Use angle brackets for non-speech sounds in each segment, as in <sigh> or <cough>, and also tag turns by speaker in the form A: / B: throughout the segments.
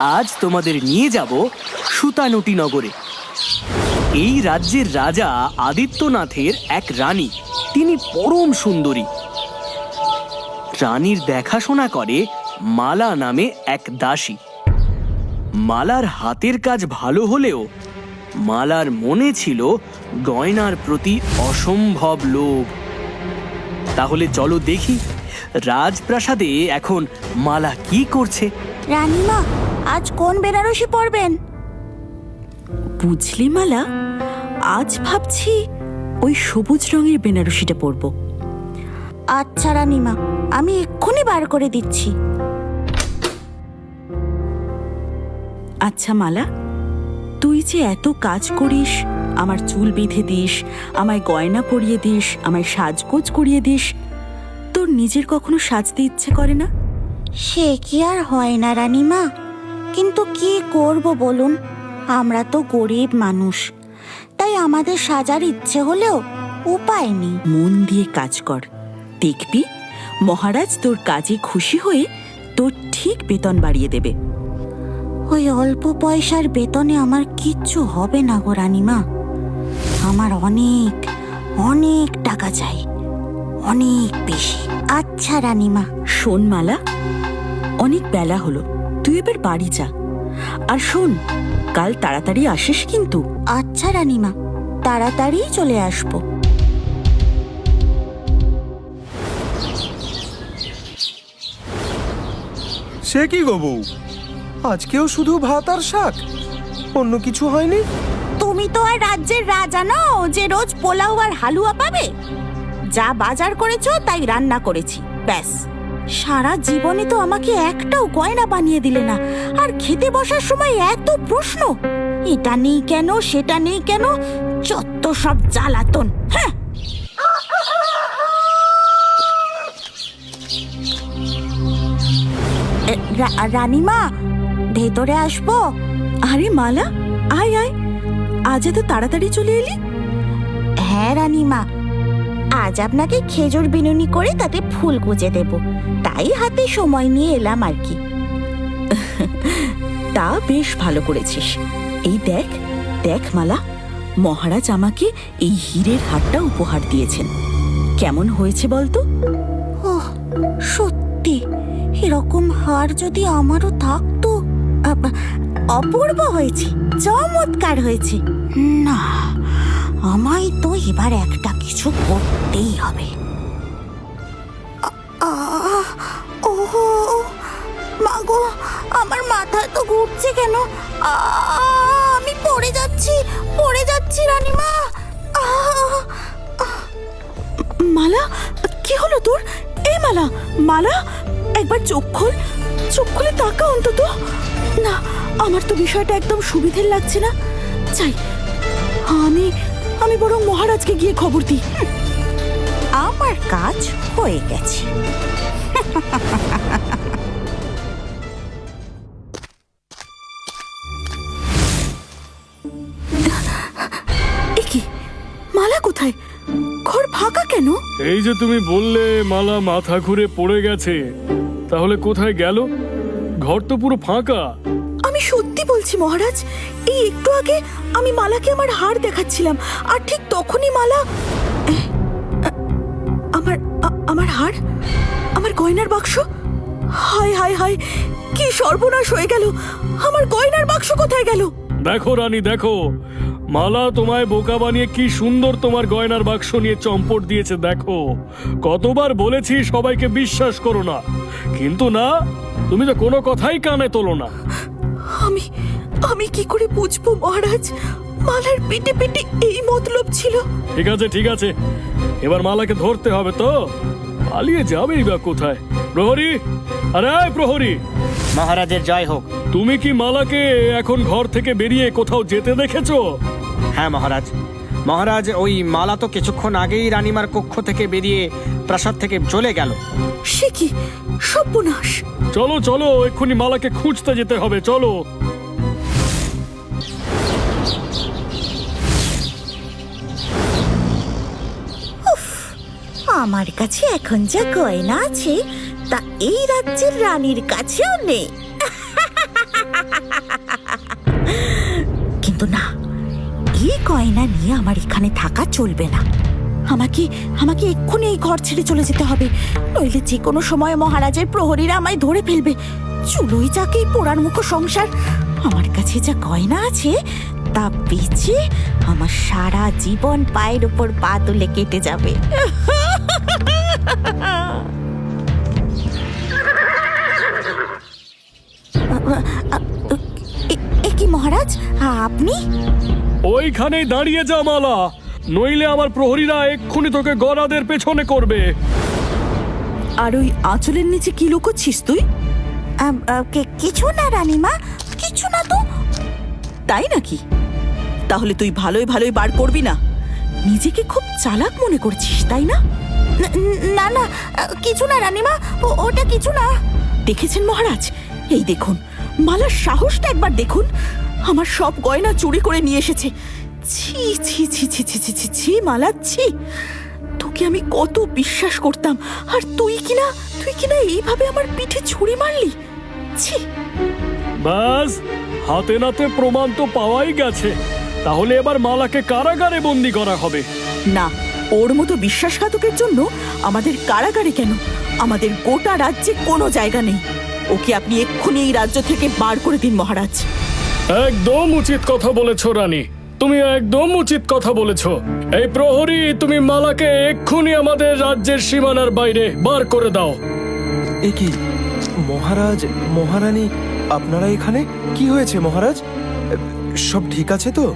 A: আজ তোমাদের নিয়ে যাব সুতানুটি নগরে। এই রাজ্যের রাজা আদিত্যনাথের এক রানী। তিনি পরম সুন্দরী। রানীর দেখাশোনা করে মালা নামে এক দাসী। মালার হাতের কাজ ভালো হলেও মালার মনে ছিল গয়নার প্রতি অসম্ভব লোভ। তাহলে চলো দেখি রাজপ্রাসাদে এখন মালা কি করছে।
B: রানীমা আজ কোন বেনারসি পরবেন?
C: বুঝলি মালা আজ ভাবছি ওই সবুজ রঙের বেনারসিটা পরব।
B: আচ্ছা রানীমা আমি এক্ষুনি বার করে দিচ্ছি।
C: আচ্ছা মালা তুই যে এত কাজ করিস আমার চুল বেঁধে দিস আমায় গয়না পরিয়ে দিস আমায় সাজগোজ করিয়ে দিস তোর নিজের কখনো সাজতে ইচ্ছে করে না?
B: সে কি আর হয় না রানীমা? কিন্তু কি করব বলুন? আমরা তো গরিব মানুষ। তাই আমাদের সাজার ইচ্ছে হলেও উপায় নেই।
C: মন দিয়ে কাজ কর। দেখবি মহারাজ তোর কাজে খুশি হয়ে তোর ঠিক বেতন বাড়িয়ে দেবে।
B: ওই অল্প পয়সার বেতনে আমার কিচ্ছু হবে না গো রানিমা। আমার অনেক অনেক টাকা চাই। অনেক বেশি। আচ্ছা রানীমা।
C: শোনমালা অনেক বেলা হলো। তুই এবার বাড়ি যা। আর শোন কাল তাড়াতাড়ি আসিস কিন্তু।
B: আচ্ছা রানীমা তাড়াতাড়ি চলে আসব।
D: সে কি গো বউ? আজকেও শুধু ভাত আর শাক? অন্য কিছু হয়নি?
B: তুমি তো আর রাজ্যের রাজা নও যে রোজ পোলাও আর হালুয়া পাবে। যা বাজার করেছ তাই রান্না করেছি ব্যাস। সারা জীবনে তো আমাকে একটাও গয়না বানিয়ে দিলে না। আর খেতে বসার সময় এত প্রশ্ন। এটা নেই কেন সেটা নেই কেন? যত সব জ্বালাতন হ্যাঁ? রানীমা ভেতরে আসব?
C: আরে মালা আয় আয়। আজ এত তাড়াতাড়ি চলে এলি?
B: হ্যাঁ রানীমা। আজ আপনাকে খেজুর বিনুনি করে তাতে ফুল গুজে দেব। তাই হাতে সময় নিয়ে এলাম আর কি।
C: তা বেশ ভালো করেছিস। এই দেখ দেখ মালা মহারাজ আমাকে এই হীরের হারটা উপহার দিয়েছেন। কেমন হয়েছে বলতো?
B: সত্যি এরকম হার যদি আমারও থাকতো অপূর্ব হয়েছে চমৎকার হয়েছে। না আমায় তো এবার একটা কিছু করতেই হবে। আমার মাথা তো ঘুরছে কেন? আমি পড়ে যাচ্ছি পড়ে যাচ্ছি রানীমা।
C: মালা, কি হলো তোর? এই মালা মালা, একবার চোখ খোল, চোখ খুলে তাকা অন্তত। না, আমার তো বিষয়টা একদম সুবিধের লাগছে না। চাই আমি আমি বরং মহারাজকে গিয়ে খবর দিই।
B: আমার কাজ হয়ে গেছে। <laughs>
E: এই যে তুমি বললে মালা মাথা ঘুরে পড়ে গেছে তাহলে কোথায় গেল? ঘর তো পুরো ফাঁকা।
C: আমি সত্যি বলছি মহারাজ এই একটু আগে আমি মালাকে আমার হার দেখাচ্ছিলাম আর ঠিক তখনই মালা আমার আমার হার আমার গয়নার বাক্স হায় হায় হায় কি সর্বনাশ হয়ে গেল আমার গয়নার বাক্স কোথায় গেল?
E: দেখো রানী দেখো মালা তোমায় বোকা বানিয়ে কি সুন্দর তোমার গয়নার বাক্স নিয়ে চম্পট দিয়েছে দেখো। কতবার বলেছি সবাইকে বিশ্বাস করো না। কিন্তু না তুমি তো কোনো কথাই কানে তোলো না।
C: আমি আমি কি করে বুঝব মহারাজ? মালার পেটে পেটে এই মতলব ছিল।
E: ঠিক আছে ঠিক আছে। এবার মালাকে ধরতে হবে তো। পালিয়ে যাবেই বা কোথায়। প্রহরী আরে প্রহরী।
A: মহারাজের জয় হোক।
E: তুমি কি মালাকে এখন ঘর থেকে বেরিয়ে কোথাও যেতে দেখেছ?
F: হ্যাঁ মহারাজ। মহারাজ ওই মালা তো কিছুক্ষণ আগেই রানীমার কক্ষ থেকে বেরিয়ে প্রাসাদ থেকে চলে গেল।
C: সে কি? সর্বনাশ।
E: চলো চলো এক্ষুনি মালাকে খুঁজতে যেতে হবে চলো।
B: আমার কাছে এখন যা গয়না আছে তা এই রাজ্যের রানীর কাছেও নেই। <laughs> গয়না নিয়ে আমার এখানে থাকা চলবে না। আমাকে আমাকে এক্ষুনি এই ঘর ছেড়ে চলে যেতে হবে। নইলে যে কোনো সময় মহারাজের প্রহরীরা আমায় ধরে ফেলবে। চুলোই যাকে পোড়ার মুখ সংসার। আমার কাছে যা গয়না আছে, তা বেচে আমার সারা জীবন পায়ের ওপর পা তুলে কেটে যাবে। কি মহারাজ? আপনি?
E: ওইখানেই দাঁড়িয়ে যা মালা। নইলে আমার প্রহরীরা এক্ষুনি তোকে গরাদের পেছনে করবে।
C: আর ওই আঁচলের নিচে কি লুকোচ্ছিস তুই?
B: আম, আ, কি- কিছু না রানীমা। কিছু না তো।
C: তাই নাকি? তাহলে তুই ভালোই ভালোই বার করবি না। নিজেকে খুব চালাক মনে করছিস তাই না?
B: না না কিছু না রানীমা। ও- ওটা কিছু না।
C: দেখেছেন মহারাজ? এই দেখুন মালার সাহসটা একবার দেখুন। আমার সব গয়না চুরি করে নিয়ে এসেছে। ছি ছি ছি ছি ছি ছি ছি ছি মালা ছি। তোকে আমি কত বিশ্বাস করতাম। আর তুই কিনা তুই কিনা এইভাবে আমার পিঠে ছুরি মারলি? ছি।
E: ব্যাস হাতে নাতে প্রমাণ তো পাওয়াই গেছে। তাহলে এবার মালাকে কারাগারে বন্দি করা হবে।
C: না ওর মতো বিশ্বাসঘাতকের জন্য আমাদের কারাগারে কেন? আমাদের গোটা রাজ্যে কোনো জায়গা নেই। ওকে আপনি এক্ষুনি এই রাজ্য থেকে বার করে দিন মহারাজ।
E: একদম উচিত কথা বলেছ রানী। তুমি একদম উচিত কথা বলেছ। এই প্রহরী তুমি মালাকে এক্ষুনি আমাদের রাজ্যের সীমানার বাইরে বার করে দাও।
D: এ কি? মহারাজ মহারানী আপনারা এখানে? কি হয়েছে মহারাজ? সব ঠিক আছে তো?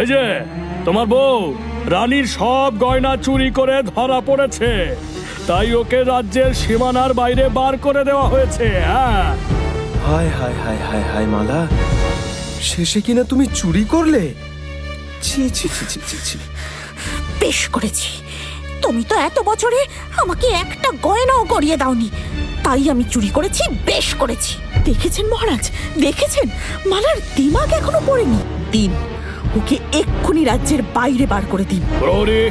E: এই যে তোমার বউ রানীর সব গয়না চুরি করে ধরা পড়েছে। তাই ওকে রাজ্যের সীমানার বাইরে বার করে দেওয়া হয়েছে হ্যাঁ।
D: হায় হায় হায় হায় হায় মালা। শেষে কিনা তুমি চুরি করলে? ছি ছি ছি ছি ছি ছি।
B: বেশ করেছি। তুমি তো এত বছরে আমাকে একটা গয়নাও গড়িয়ে দাওনি। তাই আমি চুরি করেছি বেশ করেছি।
C: দেখেছেন মহারাজ? দেখেছেন? মালার দিমাগ এখনও পড়েনি। দিন ওকে এক্ষুনি রাজ্যের বাইরে বার করে দিন।
E: প্রহরী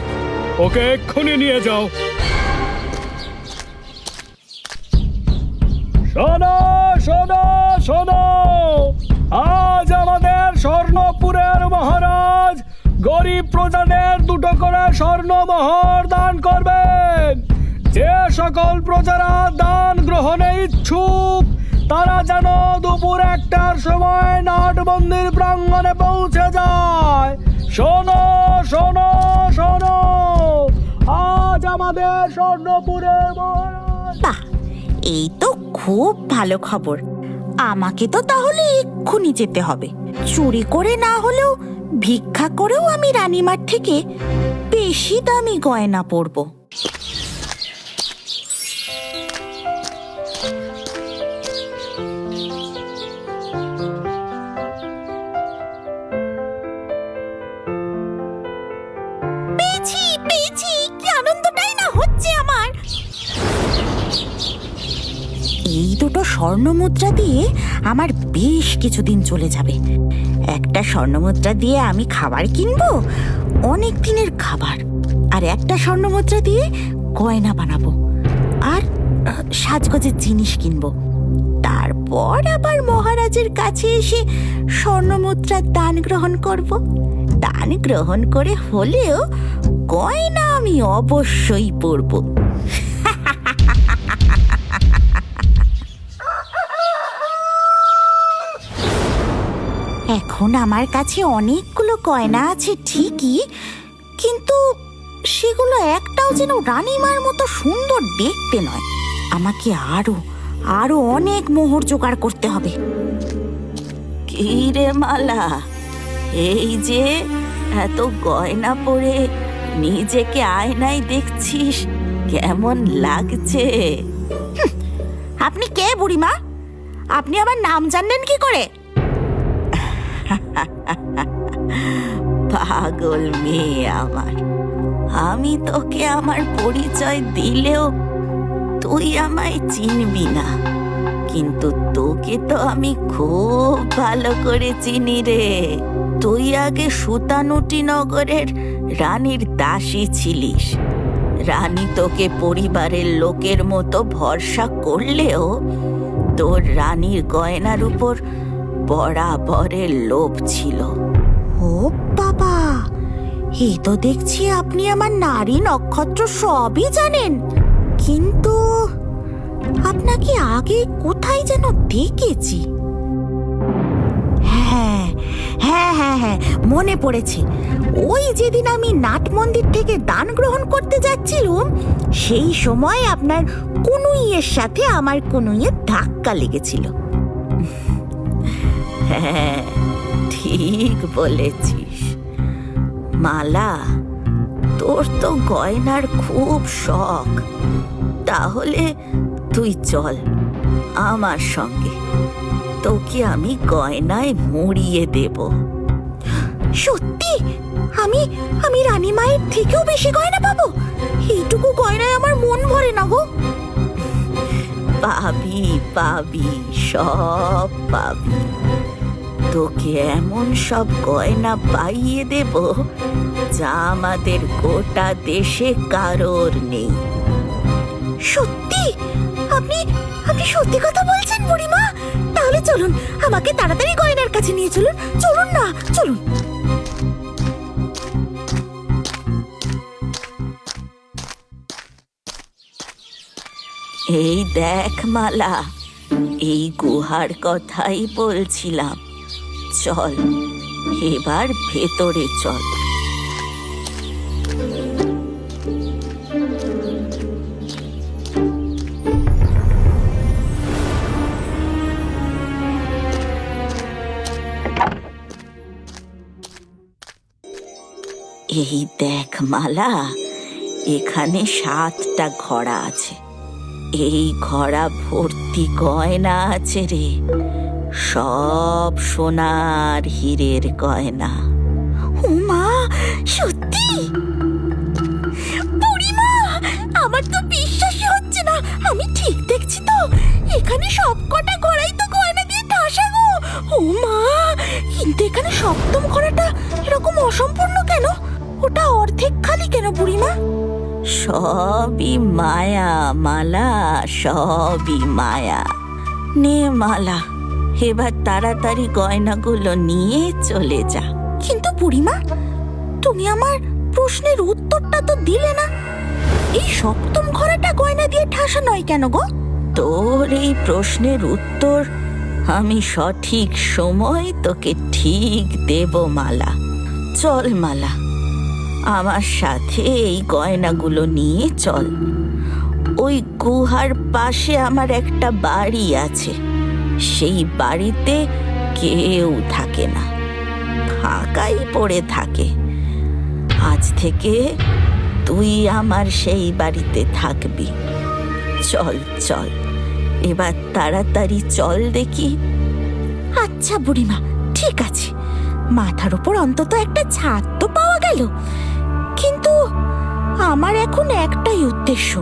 E: ওকে এক্ষুনি নিয়ে যাও। শোনো শোনো শোনো। আজ আমাদের স্বর্ণপুরের মহারাজ গরিব প্রজাদের দুটো করে স্বর্ণ মোহর দান করবেন। যে সকল প্রজারা দান গ্রহণে ইচ্ছুক, তারা যেন দুপুর একটার সময় নাট মন্দির প্রাঙ্গণে পৌঁছে যায়। শোনো শোনো শোনো, আজ আমাদের স্বর্ণপুরের মহারাজ।
B: বাহ, এই তো খুব ভালো খবর। আমাকে তো তাহলে এক্ষুনি যেতে হবে। চুরি করে না হলেও ভিক্ষা করেও আমি রানীমার থেকে বেশি দামি গয়না পরবো। দুটো স্বর্ণ মুদ্রা দিয়ে আমার বেশ কিছুদিন চলে যাবে। একটা স্বর্ণমুদ্রা দিয়ে আমি খাবার কিনবো, অনেক দিনের খাবার, আর একটা স্বর্ণমুদ্রা দিয়ে গয়না বানাবো, আর সাজগোজের জিনিস কিনবো। তারপর আবার মহারাজের কাছে এসে স্বর্ণমুদ্রার দান গ্রহণ করব। দান গ্রহণ করে হলেও গয়না আমি অবশ্যই পরবো। এখন আমার কাছে অনেকগুলো গয়না আছে ঠিকই কিন্তু সেগুলো একটাও যেন রানীমার মতো সুন্দর দেখতে নয়। আমাকে আরও আরও অনেক মোহর জোগাড় করতে হবে। কি রে মালা এই যে এত গয়না পরে নিজেকে আয়নায় দেখছিস কেমন লাগছে? আপনি কে বুড়িমা? আপনি আমার নাম জানলেন কি করে? পাগল মেয়ে আমার। আমি তোকে আমার পরিচয় দিলেও তুই আমায় চিনবি না। কিন্তু তোকে তো আমি খুব ভালো করে চিনি রে। তুই আগে সুতানুটি নগরের রানীর দাসী ছিলিস। রানী তোকে পরিবারের লোকের মতো ভরসা করলেও তোর রানীর গয়নার উপর বরাবরের লোভ ছিল। ও বাবা, এ তো দেখছি আপনি আমার নারী নক্ষত্র সবই জানেন। কিন্তু আপনাকে আগে কোথায় যেন দেখেছি? হ্যাঁ হ্যাঁ হ্যাঁ হ্যাঁ মনে পড়েছে। ওই যেদিন আমি নাট মন্দির থেকে দান গ্রহণ করতে যাচ্ছিলুম, সেই সময় আপনার কুনুইয়ের সাথে আমার কুনুইয়ের ধাক্কা লেগেছিল। হ্যাঁ <laughs> ঠিক বলেছিস। মালা তোর তো গয়নার খুব শখ। তাহলে তুই চল আমার সঙ্গে। তোকে আমি গয়নায় মুড়িয়ে দেব। সত্যি? আমি আমি রানী মায়ের থেকেও বেশি গয়না পাবো? এইটুকু গয়নায় আমার মন ভরে না গো। পাবি পাবি সব পাবি। তোকে এমন সব গয়না পাইয়ে দেব যা আমাদের গোটা দেশে কারোর নেই। সত্যি? আপনি আপনি সত্যি কথা বলছেন বুড়িমা? তাহলে চলুন আমাকে তাড়াতাড়ি গয়নার কাছে নিয়ে চলুন। চলুন না চলুন। এই দেখ মালা এই গুহার কথাই বলছিলাম। চল, এবার ভেতরে চল। এই দেখ মালা, এখানে সাতটা ঘোড়া আছে। এই ঘোড়া ভর্তি গয়না আছে রে। সব সোনার হীরের গয়না। উমা সত্যি? বুড়িমা আমার তো বিশ্বাসই হচ্ছে না। আমি ঠিক দেখছি তো। এখানে সব কটা ঘোড়াই তো গয়না দিয়ে ঠাসা গো। ও মা কিন্তু এখানে সপ্তম ঘোড়াটা এরকম অসম্পূর্ণ কেন? ওটা অর্ধেক খালি কেন বুড়িমা? সবই মায়া মালা সবই মায়া। নে মালা। এবার তাড়াতাড়ি গয়নাগুলো নিয়ে চলে যা। কিন্তু বুড়িমা তুমি আমার প্রশ্নের উত্তরটা তো দিলে না। এই সপ্তম ঘোড়াটা গয়না দিয়ে ঠাসা নয় কেন গো? তোর এই প্রশ্নের উত্তর আমি সঠিক সময় তোকে ঠিক দেব মালা। চল মালা আমার সাথে এই গয়নাগুলো নিয়ে চল। ওই গুহার পাশে আমার একটা বাড়ি আছে। সেই বাড়িতে কেউ থাকে না, ফাঁকাই পড়ে থাকে। আজ থেকে তুই আমার সেই বাড়িতে থাকবি। চল চল, এবার তাড়াতাড়ি চল দেখি। আচ্ছা বুড়িমা, ঠিক আছে। মাথার উপর অন্তত একটা ছাদ তো পাওয়া গেল। কিন্তু আমার এখন একটাই উদ্দেশ্য।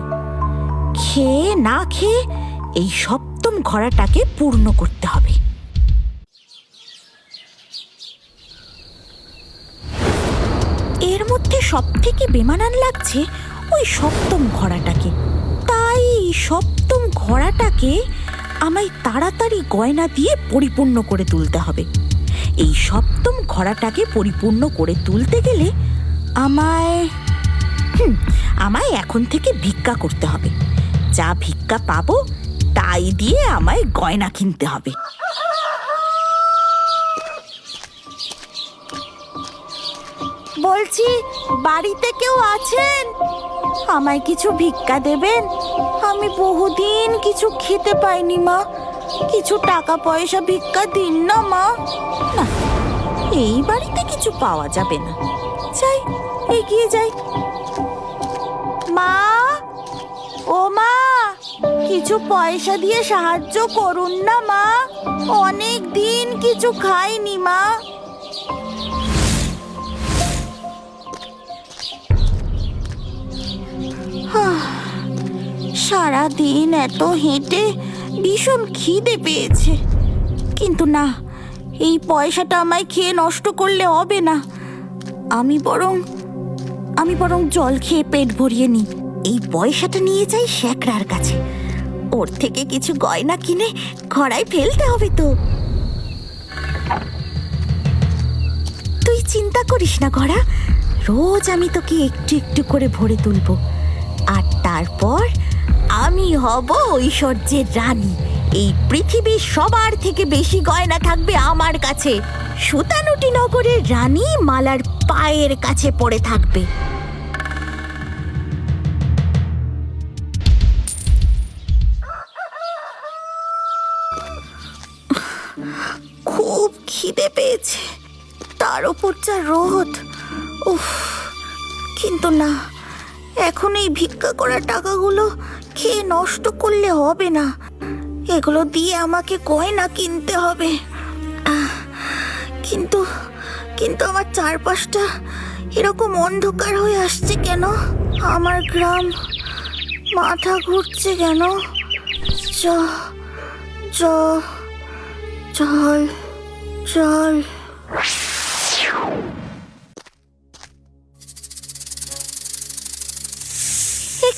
B: খেয়ে না খেয়ে এই সপ্তম ঘোড়াটাকে পূর্ণ করতে হবে। এর মধ্যে সব থেকে বেমানান লাগছে ওই সপ্তম ঘোড়াটাকে। তাই সপ্তম ঘোড়াটাকে আমায় তাড়াতাড়ি গয়না দিয়ে পরিপূর্ণ করে তুলতে হবে। এই সপ্তম ঘোড়াটাকে পরিপূর্ণ করে তুলতে গেলে আমায় হুম, আমায় এখন থেকে ভিক্ষা করতে হবে। যা ভিক্ষা পাবো তাই দিয়ে আমায় গয়না কিনতে হবে। বলছি, বাড়িতে কেউ আছেন? আমায় কিছু ভিক্ষা দেবেন? আমি বহুদিন কিছু খেতে পাইনি, মা। কিছু টাকা পয়সা ভিক্ষা দিন না, মা। না, এই বাড়িতে কিছু পাওয়া যাবে না। যাই, এগিয়ে যাই। মা? ও মা! কিছু পয়সা দিয়ে সাহায্য করুন না, মা। অনেক দিন কিছু খাইনি, মা। সারা দিন এত হেঁটে ভীষণ খিদে পেয়েছে। কিন্তু না, এই পয়সাটা আমায় খেয়ে নষ্ট করলে হবে না। আমি বরং আমি বরং জল খেয়ে পেট ভরিয়ে নিই। এই পয়সাটা নিয়ে যাই শ্যাকরার কাছে। ওর থেকে কিছু গয়না কিনে ঘড়ায় ফেলতে হবে তো। তুই চিন্তা করিস না ঘোড়া, রোজ আমি তোকে একটু একটু করে ভরে তুলবো। আর তারপর আমি হব ঐশ্বর্যের রানী। এই পৃথিবীর সবার থেকে বেশি গয়না থাকবে আমার কাছে। সুতানুটি নগরের রানী মালার পায়ের কাছে পড়ে থাকবে। তার ওপর যা রোদ, উফ, কিন্তু না, এখন এই ভিক্ষা করা টাকাগুলো খেয়ে নষ্ট করলে হবে না। এগুলো দিয়ে আমাকে গয়না কিনতে হবে। কিন্তু কিন্তু আমার চারপাশটা এরকম অন্ধকার হয়ে আসছে কেন? আমার গ্রাম মাথা ঘুরছে কেন? চ, চল চল।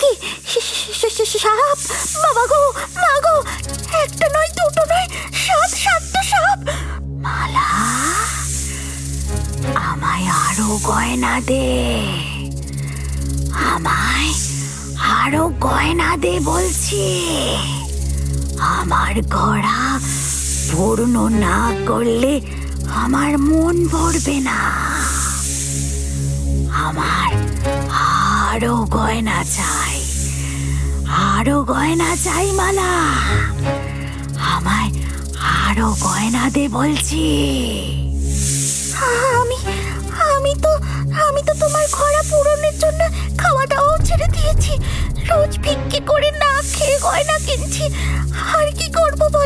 B: কি? সাপ? বাবা গো, মা গো! একটা নয়, দুটো নয়, সাত, সাতটা সাপ! মালা, আমায় আরও গয়না দে। আমায় আরও গয়না দে বলছি। আমার গড়া পূর্ণ না করলে আমার মন ভরবে না। আমার আরও গয়না চাই। আরও গয়না চাই মালা। আমায় আরও গয়না দে বলছি। আমি আমি তো আমি তো তোমার ঘোড়া পূরণের জন্য খাওয়া দাওয়াও ছেড়ে দিয়েছি। রোজ ভিক্ষে করে না খেয়ে গয়না কিনছি। আর কি করব বলো?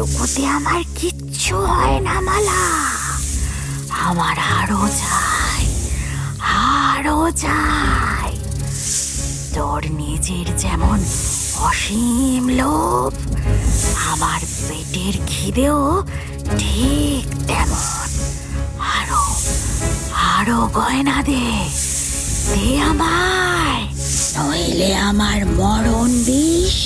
B: এইটুকুতে আমার কিচ্ছু হয় না, মালা। আমার আরও চাই আরও চাই তোর নিজের যেমন অসীম লোভ, আমার পেটের খিদেও ঠিক তেমন। আরও আরও গয়না দে দে আমায়। নইলে আমার মরণ বিষ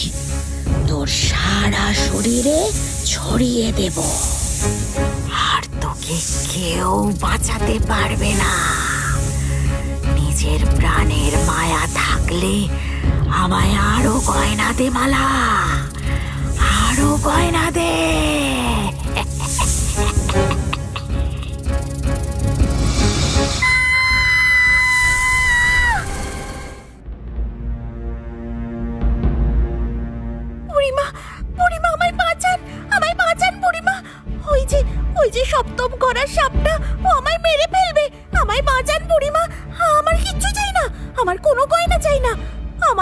B: শরীরে ছড়িয়ে দেব। আর তোকে কেউ বাঁচাতে পারবে না। নিজের প্রাণের মায়া থাকলে আমায় আরও গয়না দে, মালা। আরও গয়না দে।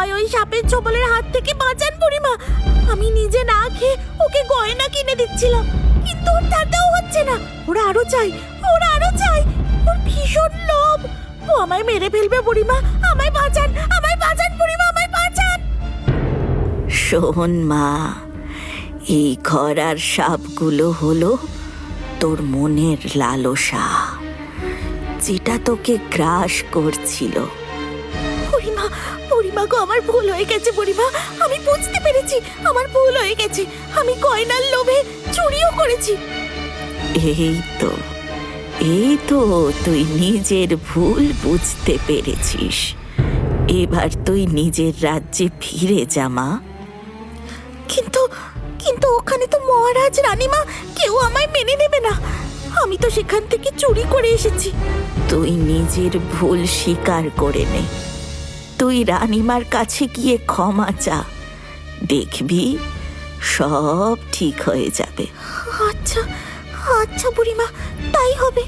B: আমায় ওই সাপের ছোবলের হাত থেকে বাঁচান বুড়িমা। আমি নিজে না খেয়ে ওকে গয়না কিনে দিচ্ছিলাম কিন্তু ওর তাতেও হচ্ছে না। ওরা আরও চাই ওরা আরও চাই। ওর ভীষণ লোভ। ও আমায় মেরে ফেলবে বুড়িমা আমায় বাঁচান আমায় বাঁচান বুড়িমা আমায় বাঁচান। শোন মা এই খরার সাপগুলো হলো তোর মনের লালসা যেটা তোকে গ্রাস করছিল। বুড়িমা বুড়িমা গো আমার ভুল হয়ে গেছে বুড়িমা। আমি বুঝতে পেরেছি আমার ভুল হয়ে গেছে। আমি গয়নার লোভে চুরিও করেছি। এই তো এই তো তুই নিজের ভুল বুঝতে পেরেছিস। এবার তুই নিজের রাজ্যে ফিরে যা মা। কিন্তু কিন্তু ওখানে তো মহারাজ রানীমা কেউ আমায় মেনে নেবে না। আমি তো সেখান থেকে চুরি করে এসেছি। তুই নিজের ভুল স্বীকার করে নে। তুই রানিমার কাছে গিয়ে ক্ষমা চা। দেখবি সব ঠিক হয়ে যাবে। আচ্ছা আচ্ছা বুড়িমা তাই হবে।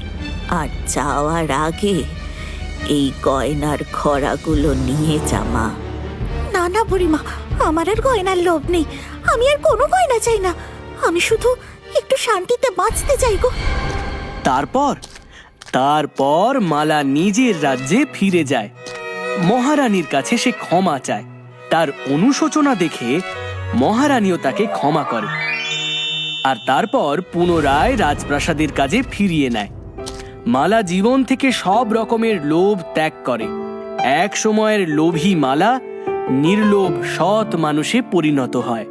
B: আর যাওয়ার আগে এই গয়নার খরাগুলো নিয়ে জামা না না বুড়িমা আমার আর গয়নার লোভ নেই। আমি আর কোনো গয়না চাই না। আমি শুধু একটু শান্তিতে বাঁচতে চাই গো।
A: তারপর? তারপর মালা নিজের রাজ্যে ফিরে যায়। মহারানীর কাছে সে ক্ষমা চায়। তার অনুশোচনা দেখে মহারানীও তাকে ক্ষমা করে আর তারপর পুনরায় রাজপ্রাসাদের কাজে ফিরিয়ে নেয়। মালা জীবন থেকে সব রকমের লোভ ত্যাগ করে। এক সময়ের লোভী মালা, নির্লোভ সৎ মানুষে পরিণত হয়।